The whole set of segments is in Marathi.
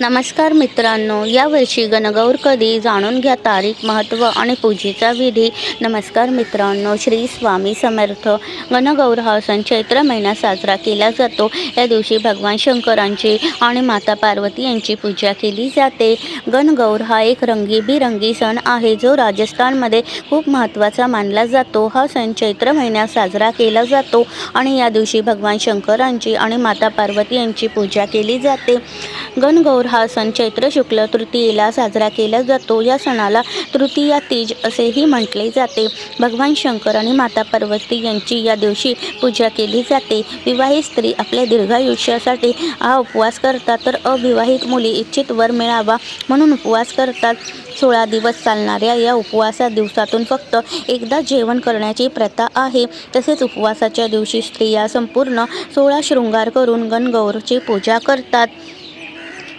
नमस्कार मित्रांनो यावर्षी गणगौर कधी जाणून घ्या तारीख महत्त्व आणि पूजेचा विधी. नमस्कार मित्रांनो श्री स्वामी समर्थ. गणगौर हा सण चैत्र महिना साजरा केला जातो. या दिवशी भगवान शंकरांची आणि माता पार्वती यांची पूजा केली जाते. गणगौर हा एक रंगीबिरंगी सण आहे जो राजस्थानमध्ये खूप महत्त्वाचा मानला जातो. हा सण चैत्र महिन्यात साजरा केला जातो आणि या दिवशी भगवान शंकरांची आणि माता पार्वती यांची पूजा केली जाते. गणगौर हा सण चैत्र शुक्ल तृतीयेला साजरा केला जातो. या सणाला तृतीया तीज असेही म्हटले जाते. भगवान शंकर आणि माता पार्वती यांची या दिवशी पूजा केली जाते. विवाहित स्त्री आपल्या दीर्घायुष्यासाठी हा उपवास करतात तर अविवाहित मुली इच्छित वर मिळावा म्हणून उपवास करतात. सोळा दिवस चालणाऱ्या या उपवासा दिवसातून फक्त एकदा जेवण करण्याची प्रथा आहे. तसेच उपवासाच्या दिवशी स्त्रिया संपूर्ण सोळा शृंगार करून गणगौरची पूजा करतात.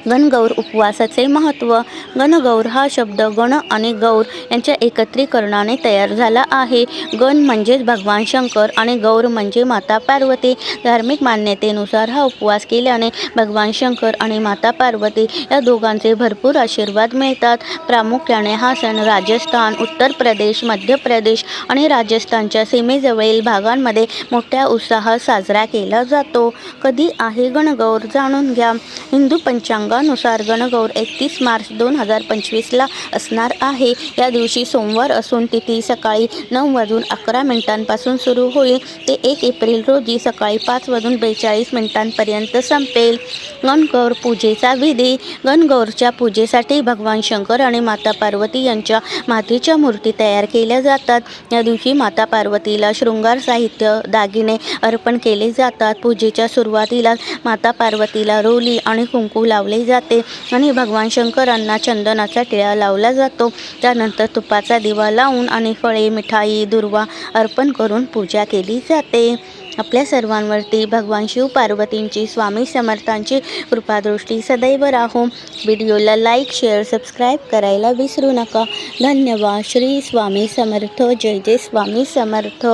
गणगौर उपवासाचे महत्त्व. गणगौर हा शब्द गण आणि गौर यांच्या एकत्रीकरणाने तयार झाला आहे. गण म्हणजेच भगवान शंकर आणि गौर म्हणजे माता पार्वती. धार्मिक मान्यतेनुसार हा उपवास केल्याने भगवान शंकर आणि माता पार्वती या दोघांचे भरपूर आशीर्वाद मिळतात. प्रामुख्याने हा सण राजस्थान उत्तर प्रदेश मध्य प्रदेश आणि राजस्थानच्या सीमेजवळील भागांमध्ये मोठ्या उत्साहात साजरा केला जातो. कधी आहे गणगौर जाणून घ्या. हिंदू पंचांग पंचांगानुसार गणगौर एकतीस मार्च दोन हजार पंचवीसला असणार आहे. या दिवशी सोमवार असून तिथी सकाळी नऊ वाजून अकरा मिनिटांपासून सुरू होईल. ते एक एप्रिल रोजी सकाळी पाच वाजून बेचाळीस मिनिटांपर्यंत संपेल. गणगौर पूजेचा विधी. गणगौरच्या पूजेसाठी भगवान शंकर आणि माता पार्वती यांच्या मातीच्या मूर्ती तयार केल्या जातात. या दिवशी माता पार्वतीला शृंगार साहित्य दागिने अर्पण केले जातात. पूजेच्या सुरुवातीला माता पार्वतीला रोली आणि कुंकू लावले जाते आणि भगवान शंकरांना चंदनाचा टिळा लावला जातो. त्यानंतर तुपाचा दिवा लावून आणि फळे मिठाई दुर्वा अर्पण करून पूजा केली जाते. आपल्या सर्वांवरती भगवान शिव पार्वतींची स्वामी समर्थांची कृपादृष्टी सदैव राहो. व्हिडिओला लाईक शेअर सबस्क्राईब करायला विसरू नका. धन्यवाद. श्री स्वामी समर्थ. जय जय स्वामी समर्थ.